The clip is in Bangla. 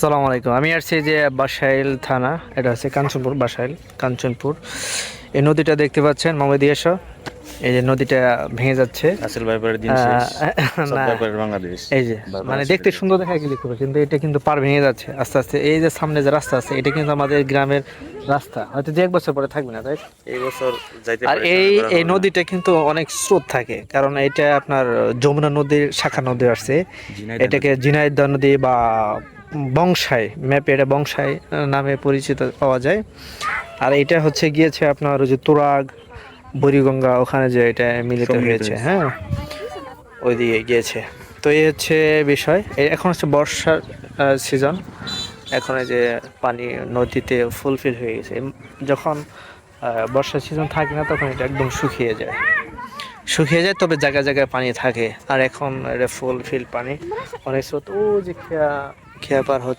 সালাম আলাইকুম। আমি আসছি যে বাসাইল থানা এটা হচ্ছে কাঞ্চনপুর বাসাইল কাঞ্চনপুর। এই নদীটা দেখতে পাচ্ছেন মামাদি এসো। এই যে নদীটা ভেঙে যাচ্ছে। আসল ব্যাপারের দিন বাংলাদেশ। এই যে মানে দেখতে সুন্দর দেখা গেলে খুব কিন্তু এটা কিন্তু পার ভেঙে যাচ্ছে আস্তে আস্তে। এই যে সামনে যে রাস্তা আছে এটা কিন্তু আমাদের গ্রামের রাস্তা। হয়তো দু এক বছর পরে থাকবে না তাই? এই বছর যাইতে আর এই এই নদীটা কিন্তু অনেক স্রোত থাকে কারণ এটা আপনার যমুনা নদীর শাখা নদী আসছে। এটাকে ঝিনাইদহ নদী বা বংশাই ম্যাপে এটা বংশায় নামে পরিচিত পাওয়া যায়। আর এটা হচ্ছে গিয়েছে আপনার ওই যে তুরাগ বুড়িগঙ্গা ওখানে যে এটা মিলিত হয়েছে। হ্যাঁ। ওইদিকে গিয়েছে। তো এই হচ্ছে বিষয়। এখন হচ্ছে বর্ষার সিজন এখন এই যে পানি নদীতে ফুলফিল হয়ে গেছে। যখন বর্ষার সিজন থাকে না তখন এটা একদম শুকিয়ে যায়। শুকিয়ে যায় তবে জায়গায় জায়গায় পানি থাকে। আর এখন এটা ফুল ফিল পানি। অনেক স্রোত ও যে খেয়া খেয়া হচ্ছে